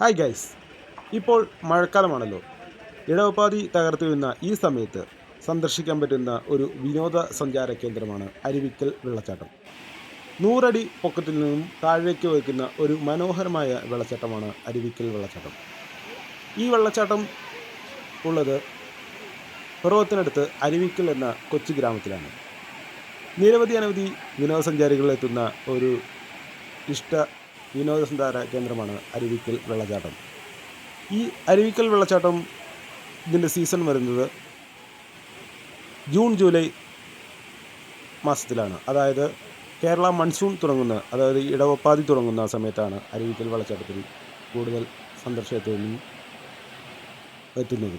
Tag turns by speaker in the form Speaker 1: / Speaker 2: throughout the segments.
Speaker 1: Hi guys ഇപ്പോൾ മഴക്കാലമാണല്ലോ. ഇടവപ്പാതി തകർത്ത് വീഴുന്ന ഈ സമയത്ത് സന്ദർശിക്കാൻ പറ്റുന്ന ഒരു വിനോദസഞ്ചാര കേന്ദ്രമാണ് അരുവിക്കൽ വെള്ളച്ചാട്ടം. നൂറടി പൊക്കത്തിൽ നിന്നും താഴേക്ക് വയ്ക്കുന്ന ഒരു മനോഹരമായ വെള്ളച്ചാട്ടമാണ് അരുവിക്കൽ വെള്ളച്ചാട്ടം. ഈ വെള്ളച്ചാട്ടം ഉള്ളത് പർവത്തിനടുത്ത് അരുവിക്കൽ എന്ന കൊച്ചു ഗ്രാമത്തിലാണ്. നിരവധി അനവധി വിനോദസഞ്ചാരികൾ എത്തുന്ന ഒരു ഇഷ്ട വിനോദസഞ്ചാര കേന്ദ്രമാണ് അരുവിക്കൽ വെള്ളച്ചാട്ടം. ഈ അരുവിക്കൽ വെള്ളച്ചാട്ടം ഇതിന്റെ സീസൺ വരുന്നത് ജൂൺ ജൂലൈ മാസത്തിലാണ്. അതായത് കേരള മൺസൂൺ തുടങ്ങുന്ന അതായത് ഇടവപ്പാതി തുടങ്ങുന്ന സമയത്താണ് അരുവിക്കൽ വെള്ളച്ചാട്ടത്തിൽ കൂടുതൽ സന്ദർശകത്തൊന്നും എത്തുന്നത്.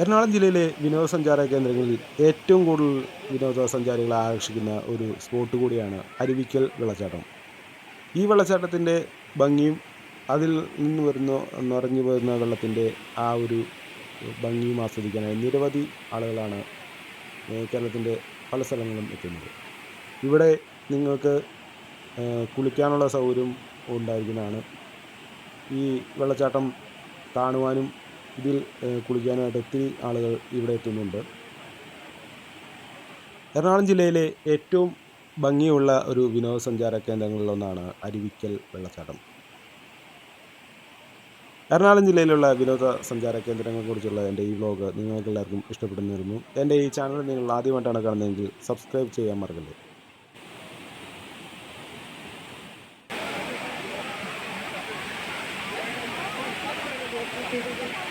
Speaker 1: എറണാകുളം ജില്ലയിലെ വിനോദസഞ്ചാര കേന്ദ്രങ്ങളിൽ ഏറ്റവും കൂടുതൽ വിനോദസഞ്ചാരികളെ ആകർഷിക്കുന്ന ഒരു സ്പോട്ട് കൂടിയാണ് അരുവിക്കൽ വെള്ളച്ചാട്ടം. ഈ വെള്ളച്ചാട്ടത്തിന്റെ ഭംഗിയും അതിൽ നിന്ന് വരുന്ന നിറഞ്ഞു വരുന്ന വെള്ളത്തിന്റെ ആ ഒരു ഭംഗിയും ആസ്വദിക്കാനായി നിരവധി ആളുകളാണ് കേരളത്തിന്റെ പല സ്ഥലങ്ങളും എത്തുന്നത്. ഇവിടെ നിങ്ങൾക്ക് കുളിക്കാനുള്ള സൗകര്യം ഉണ്ടായിരിക്കുന്നതാണ്. ഈ വെള്ളച്ചാട്ടം കാണുവാനും ഇതിൽ കുളിക്കാനുമായിട്ട് ഒത്തിരി ആളുകൾ ഇവിടെ എത്തുന്നുണ്ട്. എറണാകുളം ജില്ലയിലെ ഏറ്റവും ഭംഗിയുള്ള ഒരു വിനോദസഞ്ചാര കേന്ദ്രങ്ങളിലൊന്നാണ് അരുവിക്കൽ വെള്ളച്ചാട്ടം എറണാകുളം ജില്ലയിലുള്ള വിനോദസഞ്ചാര കേന്ദ്രങ്ങളെക്കുറിച്ചുള്ള എന്റെ ഈ വ്ലോഗ് നിങ്ങൾക്കെല്ലാവർക്കും എല്ലാവർക്കും ഇഷ്ടപ്പെടുന്നു വരുന്നു എന്റെ ഈ ചാനൽ നിങ്ങൾ ആദ്യമായിട്ടാണ് കാണുന്നതെങ്കിൽ സബ്സ്ക്രൈബ് ചെയ്യാൻ മറക്കല്ലേ
Speaker 2: Thank you.